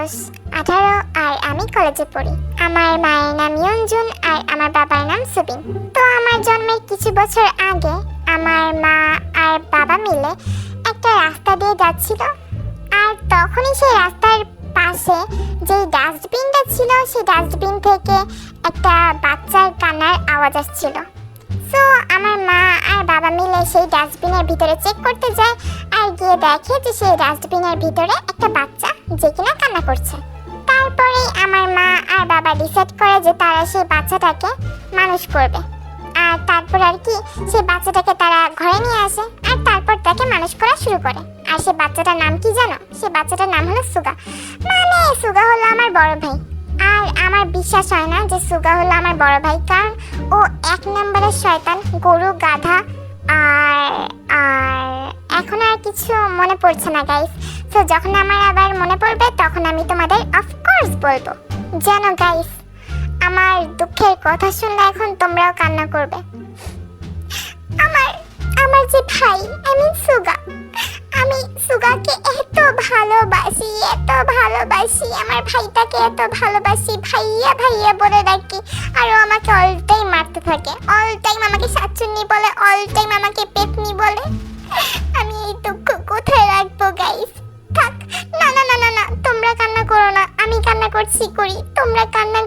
বয়স আঠারো আর আমি কলেজে পড়ি। আমার মায়ের নাম ইয়ঞ্জুন আর আমার বাবার নাম সুবিন। তো আমার জন্মের কিছু বছর আগে আমার মা আর বাবা মিলে একটা রাস্তা দিয়ে যাচ্ছিল। আর তখনই সেই রাস্তার পাশে যে ডাস্টবিনটা ছিল, সেই ডাস্টবিন থেকে একটা বাচ্চার কান্নার আওয়াজ আসছিল। সো আমার মা আর বাবা মিলে সেই ডাস্টবিনের ভিতরে চেক করতে যায়। আর গিয়ে দেখে যে সেই ডাস্টবিনের ভিতরে একটা বাচ্চা যে কিনা কান্না করছে। তারপরে আমার মা আর বাবা ডিসাইড করে যে তারা সেই বাচ্চাটাকে মানুষ করবে। আর তারপর আর কি সেই বাচ্চাটাকে তারা ঘরে নিয়ে আসে আর তারপর তাকে মানুষ করা শুরু করে। আর সেই বাচ্চাটার নাম কি জানো? সে বাচ্চাটার নাম হলো সুগা। মানে সুগা হলো আমার বড় ভাই। আর আমার বিশ্বাস হয় না যে সুগা হলো আমার বড় ভাই, কারণ ও এক নম্বরের শয়তান, গরু, গাধা আর আর এখন আর কিছু মনে পড়ছে না গাইস তো যখন আমার আবার মনে পড়বে, তখন আমি তোমাদের অফকোর্স বলব। যেন গাইস আমার দুঃখের কথা শুনলে এখন তোমরাও কান্না করবে। আমার আমার যে ভাই আমি সুগা আমি সুগাকে এত ভালোবাসি এত ভালোবাসি, আমার ভাইটাকে এত ভালোবাসি, ভাইয়া ভাইয়া বলে ডাকি। আর আমাকে অল টাইম মারতে থাকে। অল টাইম আমাকে শাকচুন্নি বলে অল টাইম আমাকে পেতনি বলে। আমি এই দুঃখ কোথায় রাখব গাইস থাক, না না না না না, তোমরা কান্না করো না। আমি কান্না করছি, করি। তোমরা কান্না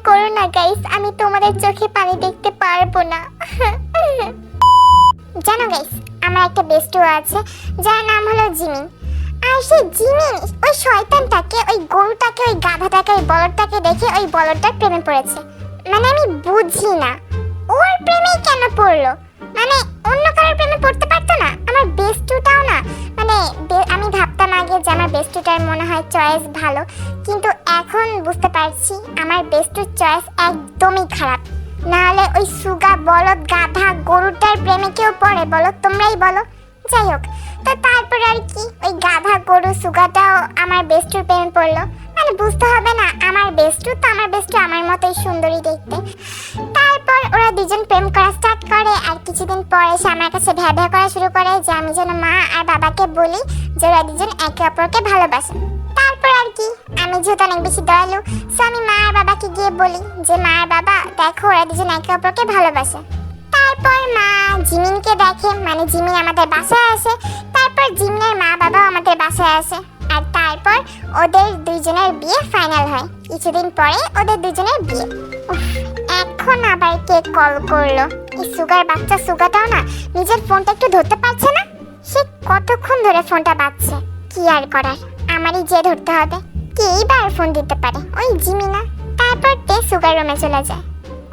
বুঝতে হবে না, আমার বেস্টু তো আমার বেস্টু আমার মতোই সুন্দরী দেখতে। তারপর ওরা দুজন প্রেম করা স্টার্ট করে, আর কিছুদিন পরে সে আমার কাছে ভ্যা ভ্যা করা শুরু করে যে আমি যেন মা আর বাবাকে বলি যে ওরা দুজন একে অপরকে ভালোবাসে। তারপর আর কি, আমি যেহেতু অনেক বেশি দয়ালু সো আমি মা আর বাবাকে গিয়ে বলি যে, মা আর বাবা, দেখো ওরা দুজন একে অপরকে ভালোবাসে। তারপর মা জিমিনকে দেখে মানে জিমিন আমাদের বাসায় আসে। তারপর জিমিনের মা বাবাও আমাদের বাসায় আসে। আর তারপর ওদের দুইজনের বিয়ে ফাইনাল হয়। কিছুদিন পরে ওদের দুজনের বিয়ে। এখন আবার কে কল করল? এই সুগার বাচ্চা সুগাটাও না, নিজের ফোনটা একটু ধরতে পারছে না? সে কতক্ষণ ধরে ফোনটা বাজছে? কি আর করার? আমারই যে ধরতে হবে। কে এইবার ফোন দিতে পারে? ওই জিমিনা। তারপর তে সুগার রুমে চলে যায়।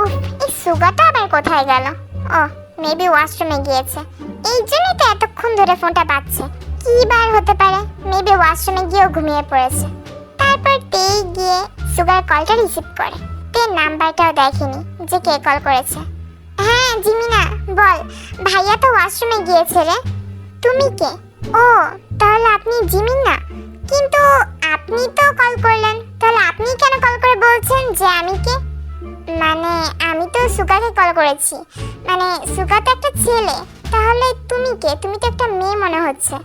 উফ, এই সুগাটা আবার কোথায় গেল? ও মেবি ওয়াশরুমে গিয়েছে। এই জন্যই তো এতক্ষণ ধরে ফোনটা বাজছে। কি বার হতে পারে, মেবি ওয়াশরুমে গিয়েও ঘুমিয়ে পড়েছে। তারপর তেই গিয়ে সুগার কলটা রিসিভ করে। তে নাম্বারটাও দেখেনি যে কে কল করেছে। হ্যাঁ জিমিনা, বল, ভাইয়া তো ওয়াশরুমে গিয়েছে রে। তুমি কে? ও, তাহলে আপনি জিমিনা? কিন্তু আপনি তো কল করলেন, তাহলে আপনি কেন কল করে বলছেন যে আমি কে? মানে আমি তো সুগাকে কল করেছি। মানে সুগা তো একটা ছেলে, তাহলে তুমি কে? তুমি তো একটা মেয়ে মনে হচ্ছে।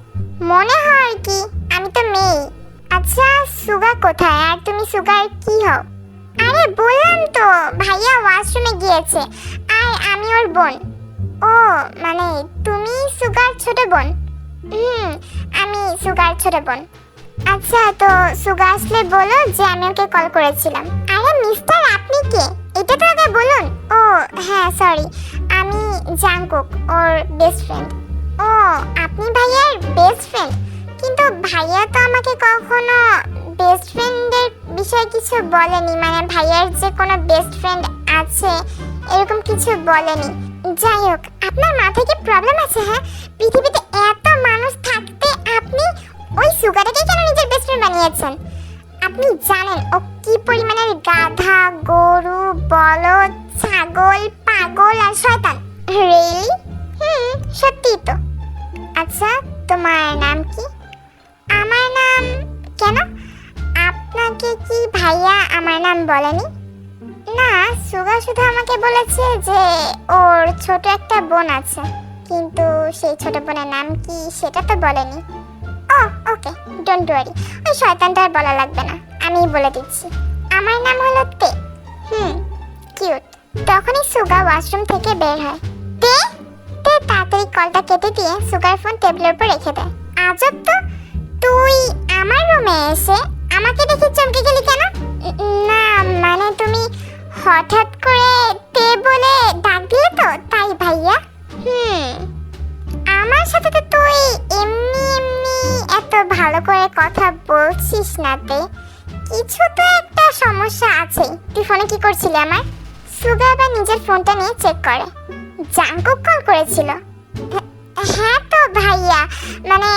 মনে হয় কি? আমি তো মেয়ে। আচ্ছা সুগা কোথায়? আর তুমি সুগার কি হও? আরে, বললাম তো, ভাইয়া ওয়াশরুমে গিয়েছে। আর আমি ওর বোন। ও মানে তুমি সুগার ছোট বোন? হুম, আমি সুগার ছোট বোন। আচ্ছা তো সুগা আসলে বলো যে আমি ওকে কল করেছিলাম। আরে, মিস্টার, আপনি কে? এটা তো আগে বলুন। ও হ্যাঁ সরি। আমি জাংকুক, ওর বেস্ট ফ্রেন্ড ও, আপনি ভাইয়ার বেস্ট ফ্রেন্ড কিন্তু ভাইয়া তো আমাকে কখনো বেস্ট ফ্রেন্ডের বিষয়ে কিছু বলেনি মানে ভাইয়ার যে কোনো বেস্ট ফ্রেন্ড আছে, এরকম কিছু বলেনি। যাই হোক, আপনার মাথায় কি প্রবলেম আছে হ্যাঁ? পৃথিবীতে এত মানুষ থাকতে আপনি ওই সুগারটাকে কেন নিজের বেস্ট ফ্রেন্ড বানিয়েছেন? আপনি জানেন ও কি পরিমাণের গাধা, গরু, বলদ, ছাগল, পাগল আর শয়তান। রিয়েলি হুম সত্যি তো। আচ্ছা তোমার নাম কি? আমার নাম কেন? আপনাকে কি ভাইয়া আমার নাম বলেনি? না, সুগা শুধু আমাকে বলেছে যে ওর ছোট একটা বোন আছে, কিন্তু সেই ছোট বোনের নাম কি সেটা তো বলেনি। ও, ওকে ডোন্ট ওয়ারি ওই শয়তানটা আর বলা লাগবে না আমি বলে দিচ্ছি। আমার নাম হলো তে। হুম কিউট তখনই সুগা ওয়াশরুম থেকে বের হয়। তে? তাড়াতাড়ি কলটা কেটে দিয়ে সুগার ফোন টেবিলের উপর রেখে দেয় আজব তো। তুই আমার রুমে এসে আমাকে দেখে চমকে গেলি কেন? না মানে তুমি হঠাৎ করে তে বলে ডাক দিলে তো, তাই ভাইয়া। হুম। আমার সাথে তো তুই এমনি এমনি এত ভালো করে কথা বলছিস না তে। কিছু তো একটা সমস্যা আছে তুই ফোনে কি করছিলি আমার সুগা আবার নিজের ফোনটা নিয়ে চেক করে। জাঙ্কুক কল করেছিল। হ্যাঁ- তো ভাইয়া মানে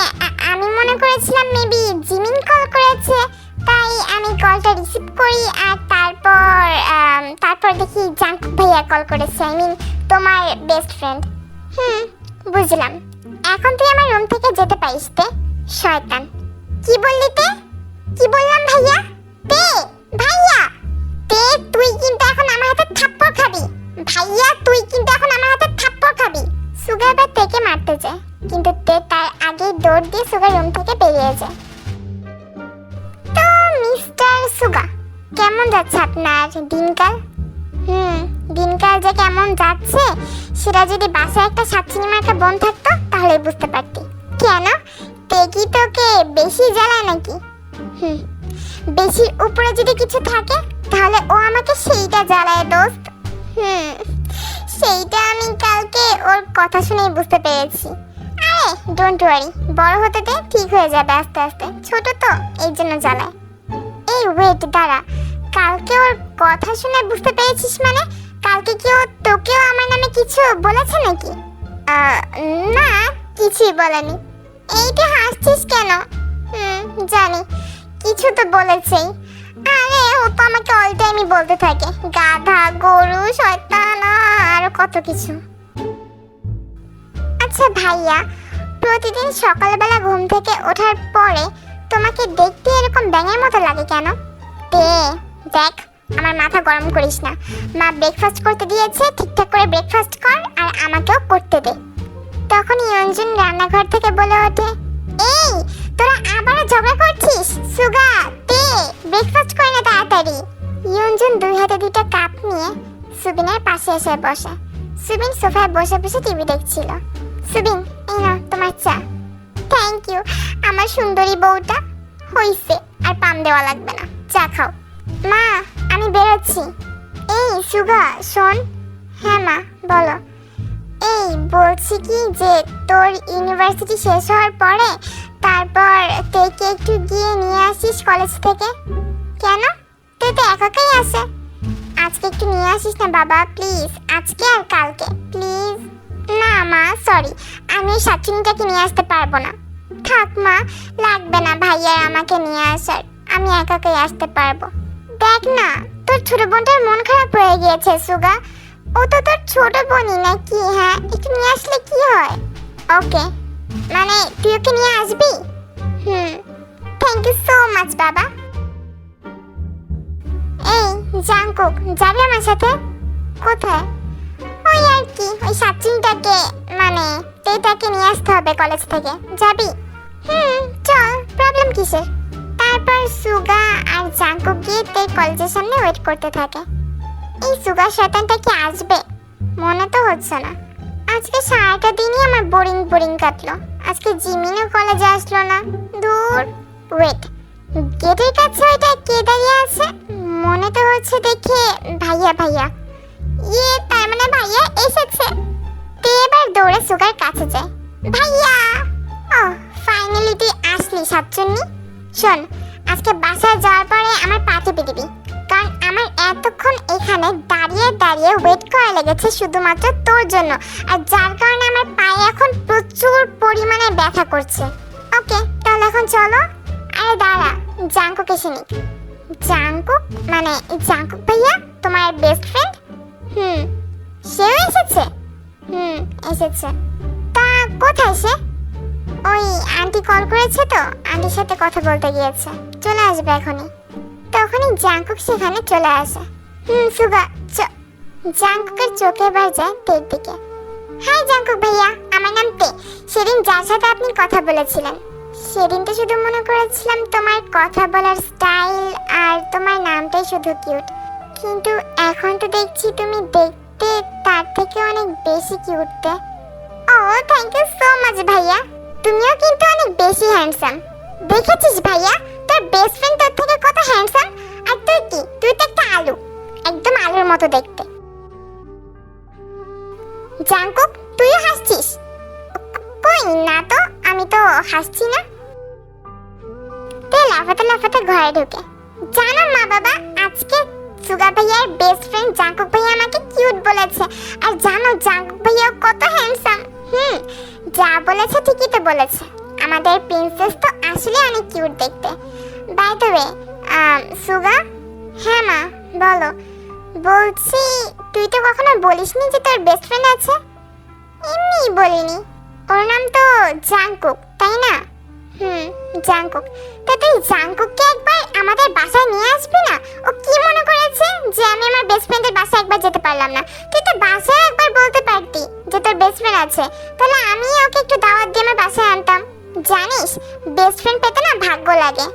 আমি মনে করেছিলাম মেবি জিমিন কল করেছে, তাই আমি কলটা রিসিভ করি আর তারপর তারপর দেখি জাঙ্কুক ভাইয়া কল করেছে আই মিন তোমার বেস্ট ফ্রেন্ড হুম, বুঝলাম। এখন তুই আমার রুম থেকে যেতে পারিস তে, শয়তান। কি বললি তে? কি বললাম ভাইয়া? তে ভাইয়া, তে, তুই কিন্তু এখন আমার হাতে থাপ্পড় খাবি। ভাইয়া, তুই কিন্তু এখন দিয়ে সুগার রুম থেকে বেরিয়ে যায়। তো, মিস্টার সুগা, কেমন যাচ্ছে আপনার দিনকাল? হুম, দিনকাল যে কেমন যাচ্ছে, সেটা যদি বাসায় একটা সাতচিনি মার্কা বোন থাকতো তাহলে বুঝতে পারতি। কেন? তে কি তোকে বেশি জ্বালায় নাকি? হুম বেশির উপরে যদি কিছু থাকে, তাহলে ও আমাকে সেইটা জ্বালায়, দোস্ত। হুম, সেইটা আমি কালকে ওর কথা শুনেই বুঝতে পেরেছি। আরে ডোন্ট ওয়ারি বড় হতে দে, ঠিক হয়ে যাবে আস্তে আস্তে। ছোট তো, এই জন্য জ্বালায়। এই ওয়েট দাঁড়া। কালকে ওর কথা শুনে বুঝতে পেরেছিস মানে? কালকে কি ও তোকেও আমার নামে কিছু বলেছে নাকি? না, কিছুই বলেনি। এইটা হাসছিস কেন? জানি। কিছু তো বলেছেই। আরে, ও তো আমাকে অল টাইমই বলতে থাকে। গাধা, গরু, শয়তান, আর কত কিছু। আচ্ছা ভাইয়া প্রতিদিন সকালবেলা ঘুম থেকে ওঠার পরে তোমাকে দেখতে এরকম ব্যাঙের মতো লাগে কেন? তে দেখ, আমার মাথা গরম করিস না। মা ব্রেকফাস্ট করতে দিয়েছে, ঠিকঠাক করে ব্রেকফাস্ট কর আর আমাকেও করতে দে। তখন ইয়ঞ্জন রান্নাঘর থেকে বলে ওঠে, এই, তোরা আবারও ঝগড়া করছিস? সুগা তে ব্রেকফাস্ট করে না তাড়াতাড়ি। ইয়ঞ্জন দুই হাতে দুইটা কাপ নিয়ে সুবিনের পাশে এসে বসে। সুবিন সোফায় বসে বসে টিভি দেখছিল। Subin thank you. আমার সুন্দরী বউটা হইছে, আর পাম দেওয়া লাগবে না। চা খাও। মা, আমি বেরোচ্ছি। এই, সুগা, শোন। হ্যাঁ মা, বলো। এই, বলছি কি যে, তোর ইউনিভার্সিটি শেষ হওয়ার পরে তারপর তেকে একটু গিয়ে নিয়ে আসিস কলেজ থেকে। কেন? তুই তো একাকাই আসে। আজকে একটু নিয়ে আসিস না, বাবা, প্লিজ। আজকে আর কালকে, প্লিজ। না, মা, সরি। আমি সাতচুনিটাকে নিয়ে আসতে পারব না। থাক মা, লাগবে না ভাইয়ার আমাকে নিয়ে আসার। আমি একাকাই আসতে পারব। দেখ না, তোর ছোট বোনটার মন খারাপ হয়ে গিয়েছে, সুগা। ও তো তোর ছোট বোনই নাকি হ্যাঁ? একটু নিয়ে আসলে কি হয়? ওকে। মানে তুই ওকে নিয়ে আসবি? হুম। থ্যাংক ইউ সো মাচ বাবা। এই জাঙ্কুক যাবি আমার সাথে? কোথায়? ওই আর কি, ওই সাচিনটাকে মানে তেটাকে নিয়ে আসতে হবে কলেজ থেকে। যাবি? হুম, চল প্রবলেম কিসের? তারপর সুগা আর জাঙ্কুক গিয়ে তে কলেজের সামনে ওয়েট করতে থাকে। এই সুগা শয়তানটা কি আসবে? মনে তো হচ্ছে না। আজকে সারাটা দিনই আমার বোরিং বোরিং কাটলো। আজকে জিমিনও কলেজে আসলো না। দূর ওয়েট গেটের কাছে ওইটা কে দাঁড়িয়ে আছে? মনে তো হচ্ছে দেখে ভাইয়া ভাইয়া। ইয়ে তার মানে ভাইয়া এসেছে। তে এবার দৌড়ে সুগার কাছে যায়। ভাইয়া! ও আসলি সাতচন্নি। শোন, আজকে বাসায় যাওয়ার পরে আমার পা টিপে দিবি, কারণ আমার এতক্ষণ এখানে দাঁড়িয়ে দাঁড়িয়ে ওয়েট করা লেগেছে শুধুমাত্র তোর জন্য, আর যার কারণে আমার পায়ে এখন প্রচুর পরিমাণে ব্যথা করছে। ওকে, তাহলে এখন চলো। আরে দাঁড়া, জাঙ্কুক এসে নিক। জাঙ্কুক? মানে জাঙ্কুক ভাইয়া, তোমার বেস্ট ফ্রেন্ড হুম, সেও এসেছে? হুম, এসেছে। তা কোথায় সে? ওই আন্টি কল করেছে তো, আন্টির সাথে কথা বলতে গিয়েছে। চলে আসবে এখনই। তখনই জাঙ্কুক সেখানে চলে আসে। হুম, সুগা জাঙ্কুকের চোখে এবার যায় তের দিকে। হাই জাঙ্কুক ভাইয়া, আমার নাম তে। সেদিন যার সাথে আপনি কথা বলেছিলেন। সেদিন তো শুধু মনে করেছিলাম তোমার কথা বলার স্টাইল আর তোমার নামটাই শুধু কিউট। কিন্তু এখন তো দেখছি তুমি দেখতে তার থেকে অনেক বেশি কিউটতে ও থ্যাংক ইউ সো মাচ ভাইয়া। তুমিও কিন্তু অনেক বেশি হ্যান্ডসাম দেখেছিস ভাইয়া, তোর বেস্ট ফ্রেন্ড তোর থেকে কত হ্যান্ডসাম আর তুই কি? তুই তো একটা আলু। একদম আলুর মতো দেখতে। জাঙ্কুক তুইও হাসছিস? কই না তো, আমি তো হাসছি না। তে লাফাতে লাফাতে ঘরে ঢুকে। জানো মা বাবা, আজকে সুগা ভাইয়ার বেস্ট ফ্রেন্ড জাঙ্কুক ভাইয়া আমাকে কিউট বলেছে। আর জানো জাঙ্কুক ভাইয়া কত হ্যান্ডসাম হুম, যা বলেছে ঠিকই তো বলেছে। আমাদের প্রিন্সেস তো আসলে অনেক কিউট দেখতে। বাই দ্য ওয়ে সুগা? হ্যাঁ মা, বলো। বলছি, তুই তো কখনো বলিসনি যে তোর বেস্ট ফ্রেন্ড আছে? এমনি বলিনি। ওর নাম তো জাংকুক, তাই না? হুম, জাংকুক। তা তুই জাংকুককে একবার আমাদের বাসায় নিয়ে আসবি না? ও কি মনে করেছে যে আমি আমার বেস্ট ফ্রেন্ডের বাসায় একবার যেতে পারলাম না? তুই তো বাসায় একবার বলতে পারতি যে তোর বেস্ট ফ্রেন্ড আছে। তাহলে আমি ওকে একটু দাওয়াত দিয়ে আমার বাসায় আনতাম। জানিস বেস্ট ফ্রেন্ড পেতে না ভাগ্য লাগে।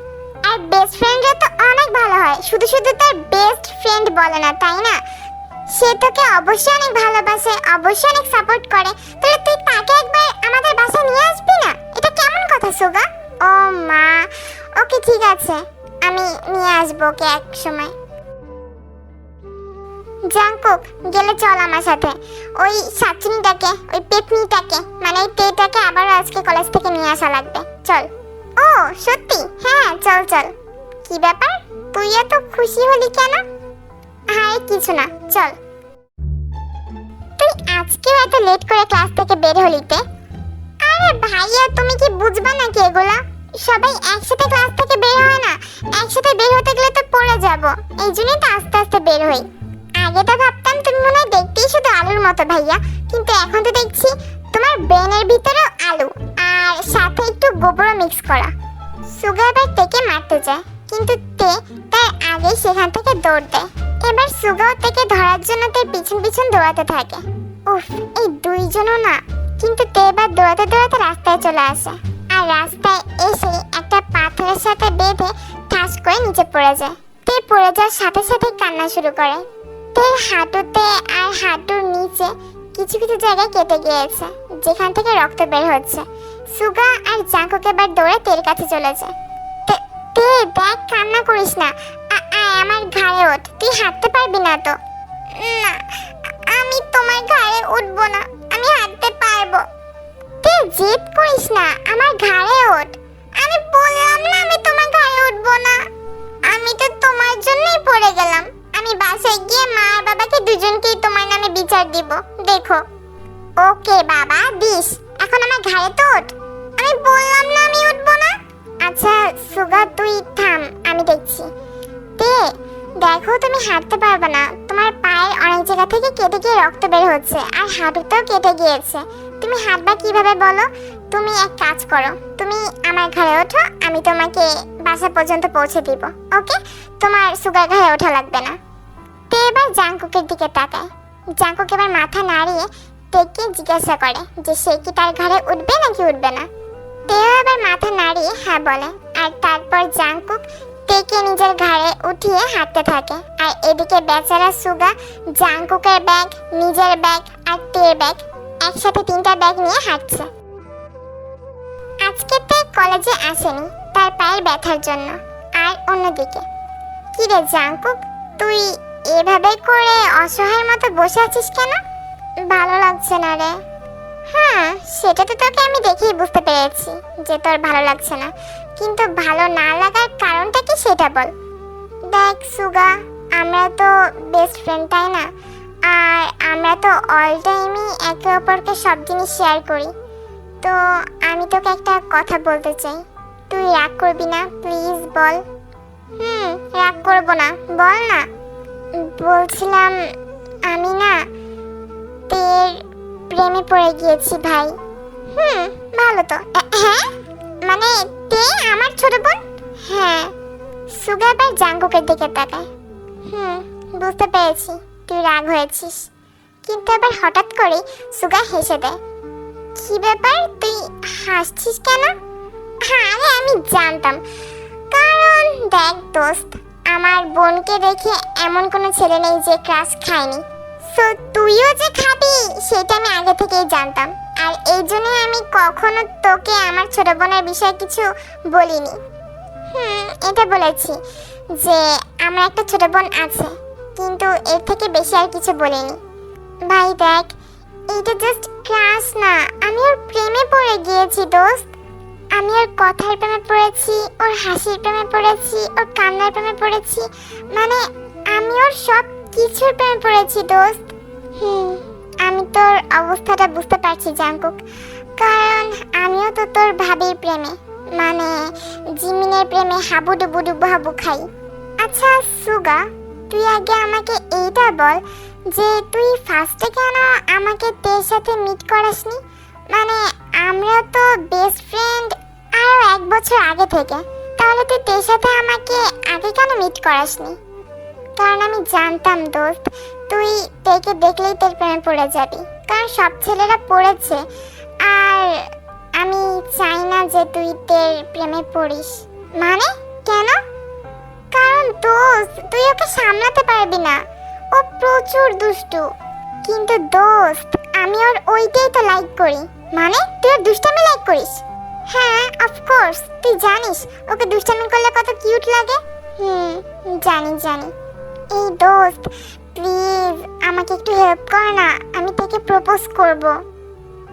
আর বেস্ট ফ্রেন্ডরা তো অনেক ভালো হয়। শুধু শুধু তার বেস্ট ফ্রেন্ড বলে না, তাই না? সে তোকে অবশ্যই অনেক ভালোবাসে, অবশ্যই অনেক সাপোর্ট করে। তাহলে তুই তাকে একবার আমাদের বাসায় নিয়ে আসবি না? কেমন কথা সুগা ও মা। ওকে, ঠিক আছে। আমি নিয়ে আসব ওকে এক সময়। জাঙ্কুক গেলে চল আমার সাথে। ওই সাতচুনিটাকে ওই পেপনিটাকে মানে ওই তেটাকে আবার আজকে কলেজ থেকে নিয়ে আসা লাগবে। চল। ও, সত্যি? হ্যাঁ চল চল। কি ব্যাপার? তুই এত খুশি হলি কেন? আরে কিছু না, চল। তুই আজকেও এত লেট করে ক্লাস থেকে বের হলিতে আরে ভাইয়া, তুমি কি বুঝবা নাকি এগুলা? সবাই একসাথে ক্লাস থেকে বের হয় না। একসাথে বের হতে গেলে তো পড়ে যাব। এই জন্যই তো আস্তে আস্তে বের হই। আগে তো ভাবতাম তুমি মনে হয় দেখতেই শুধু আলুর মতো, ভাইয়া। কিন্তু এখন তো দেখছি তোমার ব্রেনের ভিতরেও আলু আর সাথে একটু গোবরও মিক্স করা। সুগার এবার তেকে মারতে যায় কিন্তু তে তার আগে সেখান থেকে দৌড় দেয়। এবার সুগাও তেকে ধরার জন্য তার পিছন পিছন দৌড়াতে থাকে। উফ, এই দুইজনও না। কিন্তু তে এবার দৌড়াতে দৌড়াতে রাস্তায় চলে আসে। আর রাস্তায় এসে একটা পাথরের সাথে বেঁধে ঠাস করে নিচে পড়ে যায়। তে পড়ে যাওয়ার সাথে সাথে কান্না শুরু করে। তের হাঁটুতে আর হাঁটুর নিচে কিছু কিছু জায়গায় কেটে গিয়েছে, যেখান থেকে রক্ত বের হচ্ছে। সুগা আর জাঙ্কুক এবার দৌড়ে তের কাছে চলে যায়। তে- তে দেখ কান্না করিস না। আয় আমার ঘাড়ে ওঠ। তুই হাঁটতে পারবি না তো। না, আমি তোমার ঘাড়ে উঠবো না। আমি হাঁটতে পারব। তুই জেদ করিস না, আমার ঘাড়ে ওঠ। আমি বললাম না আমি তোমার ঘাড়ে উঠবো না। আমি তো তোমার জন্যই পড়ে গেলাম। আমি বাসায় গিয়ে মা আর বাবাকে দুজনকেই তোমার নামে বিচার দিব। দেখো। ওকে বাবা, দিস। এখন আমার ঘাড়ে তো ওঠ। আমি বললাম না আমি উঠবো না। আচ্ছা সুগা, তুই থাম, আমি দেখছি। তে দেখো, তুমি হাঁটতে পারবে না। তোমার পায়ে অনেক জায়গা থেকে কেটে গিয়ে রক্ত বের হচ্ছে, আর হাঁটুতেও কেটে গিয়েছে। তুমি হাঁটবা কীভাবে বলো? তুমি এক কাজ করো, তুমি আমার ঘরে ওঠো, আমি তোমাকে বাসা পর্যন্ত পৌঁছে দিব, ওকে? তোমার সুগার ঘরে ওঠা লাগবে না। তে এবার জাঙ্কুকের দিকে তাকায়। জাঙ্কুক এবার মাথা নাড়িয়ে তেকে জিজ্ঞাসা করে যে, সে কি তার ঘরে উঠবে নাকি উঠবে না? তেও এবার মাথা নাড়িয়ে হ্যাঁ বলে। আর তারপর জাঙ্কুক তেকে নিজের ঘাড়ে উঠিয়ে হাঁটতে থাকে। আর এদিকে বেচারা সুগা জাঙ্কুকের ব্যাগ, নিজের ব্যাগ আর তের ব্যাগ একসাথে তিনটা ব্যাগ নিয়ে হাঁটছে। আজকে তে কলেজে আসেনি, তার পায়ের ব্যথার জন্য। আর অন্যদিকে কি রে জাঙ্কুক তুই এভাবে করে অসহায়ের মতো বসে আছিস কেন? ভালো লাগছে না রে। হ্যাঁ সেটা তো তোকে আমি দেখেই বুঝতে পেরেছি যে তোর ভালো লাগছে না। কিন্তু ভালো না লাগার কারণটা কি সেটা বল। দেখ সুগা, আমরা তো বেস্ট ফ্রেন্ড তাই না? আর আমরা তো অল টাইমই একে অপরকে সব জিনিস শেয়ার করি। তো আমি তোকে একটা কথা বলতে চাই। তুই রাগ করবি না প্লিজ বল। হুম, রাগ করব না, বল না। বলছিলাম আমি না তের প্রেমে পড়ে গিয়েছি ভাই। হুম, ভালো তো। হ্যাঁ? মানে তে আমার ছোট বোন? হ্যাঁ। সুগা এবার জাঙ্গুকের দিকে তাকায়। হুম। বুঝতে পেরেছি তুই রাগ হয়েছিস। কিন্তু এবার হঠাৎ করে সুগা হেসে দেয়। কি ব্যাপার? তুই হাসছিস কেন? হ্যাঁ আরে আমি জানতাম। কারণ দেখ দোস্ত আমার বোনকে দেখে এমন কোনো ছেলে নেই যে ক্রাশ খায়নি। সো তুইও যে খাবি সেটা আমি আগে থেকেই জানতাম। আর এই জন্যই আমি কখনো তোকে আমার ছোট বোনের বিষয়ে কিছু বলিনি। হুম, এটা বলেছি যে আমার একটা ছোট বোন আছে, কিন্তু এর থেকে বেশি আর কিছু বলিনি। ভাই দেখ, এটা জাস্ট ক্লাস না, আমি ওর প্রেমে পড়ে গিয়েছি দোস্ত। আমি ওর কথার প্রেমে পড়েছি, ওর হাসির প্রেমে পড়েছি, ওর কান্নার প্রেমে পড়েছি মানে আমি ওর সব কিছুর প্রেমে পড়েছি দোস্ত। হুম। আমি তোর অবস্থাটা বুঝতে পারছি জাঙ্কুক কারণ আমিও তো তোর ভাবির প্রেমে মানে জিমিনের প্রেমে হাবুডুবু ডুবু হাবু খাই। আচ্ছা সুগা, তুই আগে আমাকে এইটা বল যে তুই ফার্স্টে কেন আমাকে তের সাথে মিট করাসনি? মানে আমরা তো বেস্ট ফ্রেন্ড আরও এক বছর আগে থেকে, তাহলে তুই তের সাথে আমাকে আগে কেন মিট করাসনি? কারণ আমি জানতাম, দোস্ত তুই তেকে দেখলেই তোর প্রেমে পড়ে যাবি। কারণ সব ছেলেরা পড়েছে। আর আমি চাই না যে তুই তের প্রেমে পড়িস। মানে? কেন? কারণ দোস্ত তুই ওকে সামলাতে পারবি না। ও প্রচুর দুষ্টু। কিন্তু দোস্ত আমি ওর ওইটাই তো লাইক করি। মানে? তুই ওর দুষ্টামি লাইক করিস? হ্যাঁ অফকোর্স তুই জানিস, ওকে দুষ্টামি করলে কত কিউট লাগে? হুম, জানি জানি। এই দোস্ত প্লিজ আমাকে একটু হেল্প কর না। আমি তোকে প্রপোজ করব।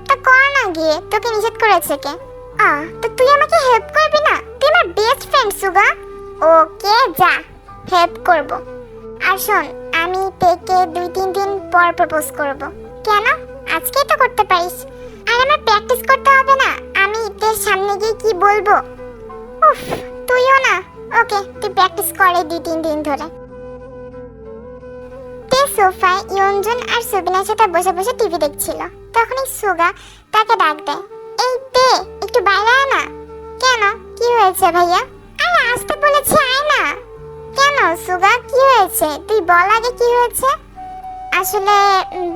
তা কর না গিয়ে, তোকে নিষেধ করেছে কে? আ, তো তুই আমাকে হেল্প করবি না? তুই আমার বেস্ট ফ্রেন্ড সুগা। ওকে, যা হেল্প করব। আর শোন, আমি তেকে দুই, তিন দিন পর প্রপোজ করব। কেন? আজকেই তো করতে পারিস। আর আমার প্র্যাকটিস করতে হবে না। আমি তের সামনে গিয়ে কি বলব? উফ, তুইও না। ওকে, তুই প্র্যাকটিস করে দুই, তিন দিন ধরে। সোফায় ইয়ঞ্জন আর সুবিনার সাথে বসে বসে টিভি দেখছিল। তখনই সুগা তাকে ডাক দেয়, এই তে, একটু বাইরে আয় না। কেন? কি হয়েছে ভাইয়া? আরে, আসতে বলেছি, আয় না। কেন সুগা? কি হয়েছে? তুই বল আগে কি হয়েছে? আসলে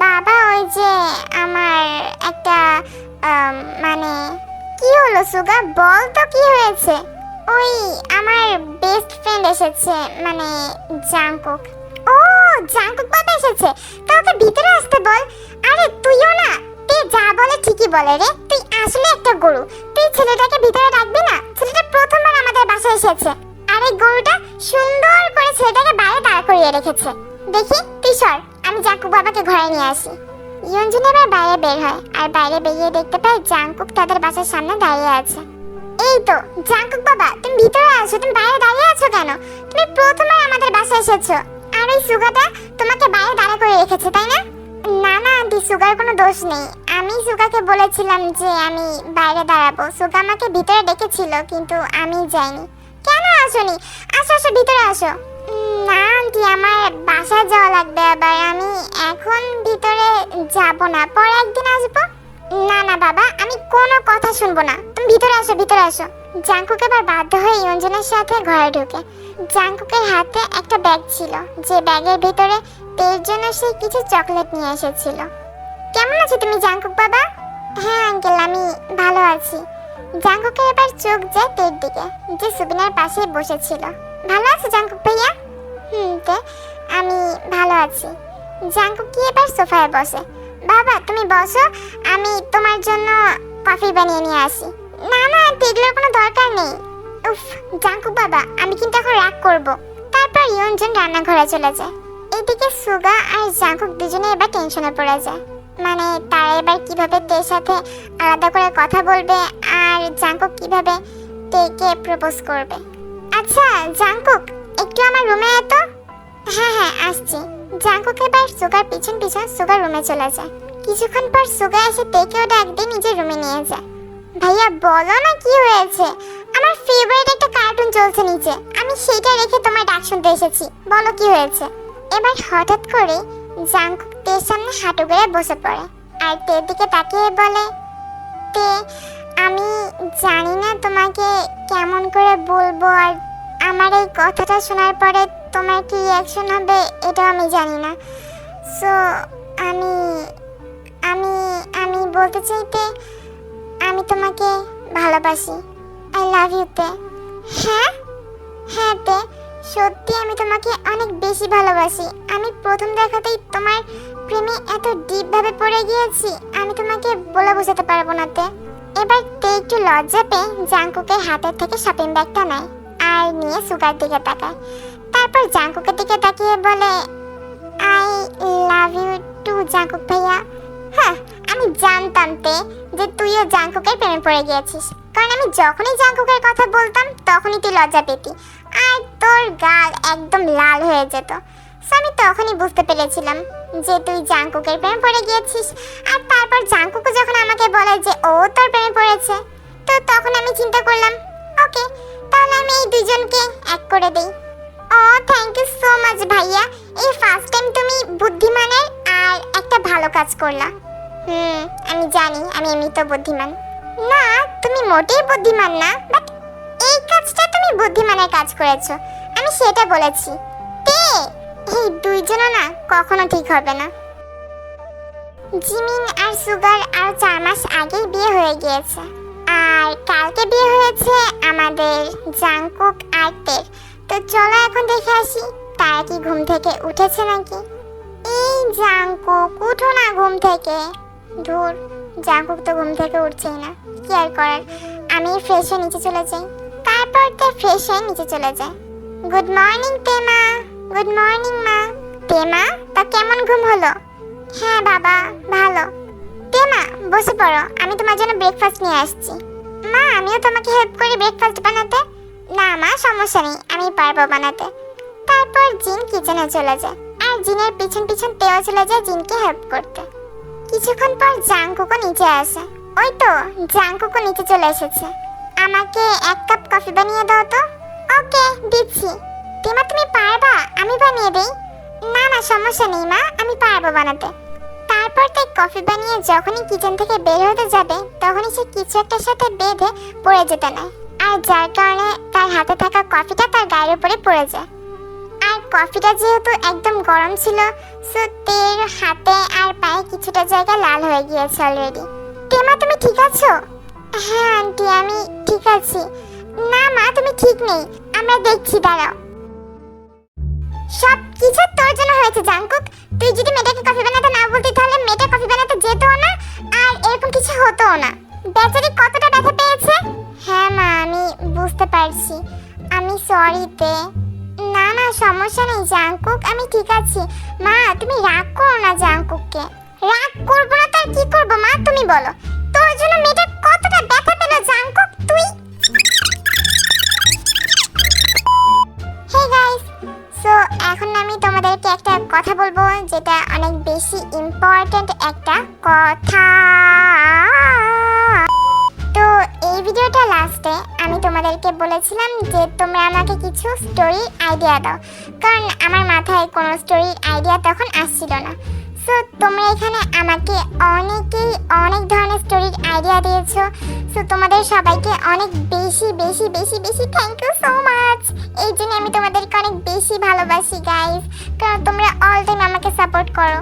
বাবা ওই যে আমার একটা মানে কি হলো সুগা? বল তো কি হয়েছে? ওই আমার বেস্ট ফ্রেন্ড এসেছে মানে জাংকুক। ও জাংকুক বাবা এসেছে। তো ভিতরে আসতে বল। আরে তুইও না তুই যা বলে ঠিকই বলে রে। তুই আসলে একটা গরু। তুই ছেলেটাকে ভিতরে রাখবি না, ছেলেটা প্রথমবার আমাদের বাসায় এসেছে। আর গরুটা সুন্দর করে ছেলেটাকে বাইরে দাঁড় করিয়ে রেখেছে। দেখি, তুই সর, আমি জাংকুক বাবাকে ঘরে নিয়ে আসি। ইয়ঞ্জন এবার বাইরে বের হয়, আর বাইরে বেরিয়ে দেখতে পায় জাংকুক তাদের বাসার সামনে দাঁড়িয়ে আছে। এই তো জাংকুক বাবা, তুমি ভিতরে আসো, তুমি বাইরে দাঁড়িয়ে আছো কেন? তুমি প্রথমে আমাদের বাসায় এসেছ। আর সুগাটা তোমাকে বাইরে দাঁড়া করে রেখেছে, তাই না? না না, আন্টি, সুগার কোনো দোষ নেই। আমি সুগাকে বলেছিলাম যে আমি বাইরে দাঁড়াবো। সুগা আমাকে ভিতরে ডেকেছিল, কিন্তু আমি যাইনি। কেন আসোনি? আসো আসো, ভিতরে আসো। না, আন্টি, আমার বাসায় যাওয়া লাগবে আবার। আমি এখন ভিতরে যাব না। পরে একদিন আসব। না না, বাবা, আমি কোনো কথা শুনব না। তুমি ভিতরে আসো ভিতরে আসো। জাঙ্কুক এবার বাধ্য হয়ে ইয়ঞ্জনের সাথে ঘরে ঢুকে। জাঙ্কুকের হাতে একটা ব্যাগ ছিল। যে ব্যাগের ভিতরে তের জন্য সে কিছু চকলেট নিয়ে এসেছিল। কেমন আছো তুমি, জাঙ্কুক বাবা? হ্যাঁ আঙ্কেল, আমি ভালো আছি। জাঙ্কুকের এবার চোখ যায় তের দিকে। যে সুবিনার পাশে বসেছিল। ভালো আছো, জাঙ্কুক ভাইয়া? হুম, তে, আমি ভালো আছি। জাঙ্কুক কি এবার সোফায় বসে। বাবা, তুমি বসো। আমি তোমার জন্য কফি বানিয়ে নিয়ে আসি। না না, এগুলোর কোনো দরকার নেই। উফ, জাঙ্কুক বাবা, আমি কিন্তু এখন রাগ করব। তারপর ইয়ঞ্জন রান্নাঘরে চলে যায়। এদিকে সুগা আর জাঙ্কুক দুজনে এবার টেনশনে পড়ে যায়। মানে তারা এবার কীভাবে তের সাথে আলাদা করে কথা বলবে আর জাঙ্কুক কীভাবে তেকে প্রপোজ করবে। আচ্ছা জাঙ্কুক, একটু আমার রুমে এত হ্যাঁ হ্যাঁ আসছি। জাঙ্কুক এবার সুগার পিছন পিছন সুগার রুমে চলে যায়। কিছুক্ষণ পর সুগা এসে তেকেও ডাক দিয়ে নিজের রুমে নিয়ে যায়। ভাইয়া, বলো না কি হয়েছে? আমার ফেভারিট একটা কার্টুন চলছে নিচে। আমি সেইটা রেখে তোমার ডাক শুনতে এসেছি। বলো কি হয়েছে? এবার হঠাৎ করে জাঙ্কুক তের সামনে হাঁটু গেড়ে বসে পড়ে। আর তের দিকে তাকিয়ে বলে, তে, আমি জানি না তোমাকে কেমন করে বলব আর আমার এই কথাটা শোনার পরে তোমার কি রিয়াকশন হবে এটাও আমি জানি না। সো আমি আমি আমি বলতে চাইতে, আমি তোমাকে ভালোবাসি। আই লাভ ইউ তে। হ্যাঁ? হ্যাঁ তে। সত্যি আমি তোমাকে অনেক বেশি ভালোবাসি। আমি প্রথম দেখাতেই তোমার প্রেমে এত ডিপভাবে পড়ে গিয়েছি, আমি তোমাকে বলে বোঝাতে পারব না তে। এবার তে একটু লজ্জা পেয়ে জাঙ্কুকের হাতের থেকে শপিং ব্যাগটা নেয় আর নিয়ে সুগার দিকে তাকায়। তারপর জাঙ্কুকের দিকে তাকিয়ে বলে I love you too Jungkook ভাইয়া হ্যাঁ আমি জানতাম তে যে তুইও জাঙ্কুকের প্রেমে পড়ে গিয়েছিস। কারণ আমি যখনই জাঙ্কুকের কথা বলতাম, তখনই তুই লজ্জা পেতি। আর তোর গাল একদম লাল হয়ে যেত। আমি তখনই বুঝতে পেরেছিলাম যে তুই জাঙ্কুকের প্রেমে পড়ে গিয়েছিস। আর তারপর জাঙ্কুকও যখন আমাকে বলে যে ও তোর প্রেমে পড়েছে, তো তখন আমি চিন্তা করলাম ওকে তাহলে আমি এই দুজনকে এক করে দেই। ও থ্যাংক ইউ সো মাচ ভাইয়া। এই ফার্স্ট টাইম তুমি বুদ্ধিমানের আর একটা ভালো কাজ করলা। হুম, আমি জানি, আমি এমনি তো বুদ্ধিমান। না, তুমি মোটেই বুদ্ধিমান না বাট এই কাজটা তুমি বুদ্ধিমানের কাজ করেছ, আমি সেটা বলেছি। তে, এই দুইজনও না কখনো ঠিক হবে না। জিমিন আর সুগার আর চার মাস আগেই বিয়ে হয়ে গিয়েছে। আর কালকে বিয়ে হয়েছে আমাদের জাংকুক আর তের। তো চলো এখন দেখে আসি, তারা কি ঘুম থেকে উঠেছে নাকি? এই জাংকুক, উঠো না ঘুম থেকে। ধুর, জাংকুক তো ঘুম থেকে উঠছেই না, কি আর করার? আমি ফ্রেশ হয়ে নিচে চলে যাই। তারপর তো ফ্রেশ হয়ে নিচে চলে যায়। গুড মর্নিং তেমা গুড মর্নিং মা। তেমা তা কেমন ঘুম হলো? হ্যাঁ বাবা, ভালো। তেমা বসে পড়ো, আমি তোমার জন্য ব্রেকফাস্ট নিয়ে আসছি। মা, আমিও তোমাকে হেল্প করি ব্রেকফাস্ট বানাতে। না মা, সমস্যা নেই, আমি পারব বানাতে। তারপর জিন কিচেনে চলে যায়, আর জিনের পিছন পিছন তেও চলে যায় জিনকে হেল্প করতে। কিছুক্ষণ পর জাংকুকও নিচে আসে। ওই তো, জাংকুকও নিচে চলে এসেছে। আমাকে এক কাপ কফি বানিয়ে দাও তো। ওকে, দিচ্ছি। তেমা, তুমি পারবা? আমি বানিয়ে দেই। না না, সমস্যা নেই মা, আমি পারব বানাতে। তারপর তাই কফি বানিয়ে যখনই কিচেন থেকে বের হতে যাবে, তখনই সে কিছু একটার সাথে বেঁধে পড়ে যেতে নেয়। আর যার কারণে তার হাতে থাকা কফিটা তার গায়ের উপরে পড়ে যায়। আর কফিটা যেহেতু একদম গরম ছিল সো তের হাতে আর পায়ে কিছুটা জায়গা লাল হয়ে গিয়েছে অলরেডি তেমা তুমি ঠিক আছো? হ্যাঁ আন্টি, আমি ঠিক আছি। না মা, তুমি ঠিক নেই। আমরা দেখছি, দাঁড়াও। সব কিছু তোর জন্য হয়েছে জাঙ্কুক তুই যদি মেয়েটাকে কফি বানাতে না বলতি, তাহলে মেয়েটা কফি বানাতে যেতও না, আর এরকম কিছু হতোও না। বেচারি কতটা ব্যথা পেয়েছে? হ্যাঁ মা, আমি বুঝতে পারছি। আমি সরি তে। না না, সমস্যা নেই জাঙ্কুক আমি ঠিক আছি। মা, তুমি রাগ করো না জাঙ্কুককে রাগ করব না তার কি করব? মা, তুমি বলো। তোর জন্য মেয়েটা কতটা ব্যথা পেল জাঙ্কুক তুই? হে গাইস সো এখন আমি তোমাদেরকে একটা কথা বলব, যেটা অনেক বেশি ইম্পর্ট্যান্ট একটা কথা। ভিডিওটা লাস্টে আমি তোমাদেরকে বলেছিলাম যে তোমরা আমাকে কিছু স্টোরির আইডিয়া দাও। কারণ আমার মাথায় কোনো স্টোরির আইডিয়া তখন আসছিল না। সো তোমরা এখানে আমাকে অনেকেই অনেক ধরনের স্টোরির আইডিয়া দিয়েছ। সো তোমাদের সবাইকে অনেক বেশি বেশি বেশি বেশি থ্যাংক ইউ সো মাচ এই জন্য আমি তোমাদেরকে অনেক বেশি ভালোবাসি গাইস কারণ তোমরা অল টাইম আমাকে সাপোর্ট করো।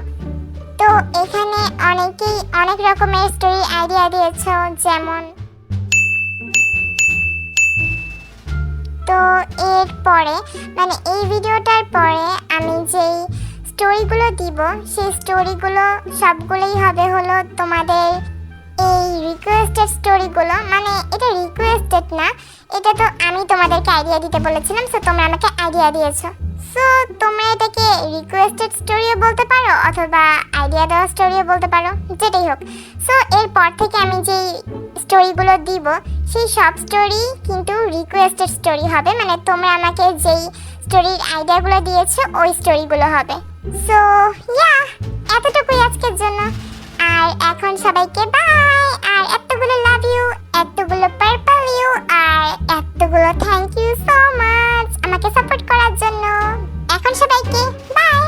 তো এখানে অনেকেই অনেক রকমের স্টোরি আইডিয়া দিয়েছ, যেমন তো এর পরে মানে এই ভিডিওটার পরে আমি যেই স্টোরিগুলো দিব, সেই স্টোরিগুলো সবগুলোই হবে হলো তোমাদের এই রিকোয়েস্টেড স্টোরিগুলো মানে এটা রিকোয়েস্টেড না, এটা তো আমি তোমাদেরকে আইডিয়া দিতে বলেছিলাম সো তোমরা আমাকে আইডিয়া দিয়েছ। সো তোমরা এটাকে রিকোয়েস্টেড স্টোরিও বলতে পারো অথবা আইডিয়া দেওয়া স্টোরিও বলতে পারো, যেটাই হোক। সো এরপর থেকে আমি যেই স্টোরিগুলো দিব, সেই সব স্টোরি কিন্তু রিকোয়েস্টেড স্টোরি হবে। মানে তোমরা আমাকে যেই স্টোরির আইডিয়াগুলো দিয়েছ, ওই স্টোরিগুলো হবে। সো ইয়া এতটুকুই আজকের জন্য। আর এখন সবাইকে বাই আর এতগুলো লাভ ইউ এতগুলো পার্পল ইউ আর এতগুলো থ্যাংক ইউ সো মাচ আমাকে সাপোর্ট করার জন্য। এখন সবাইকে বাই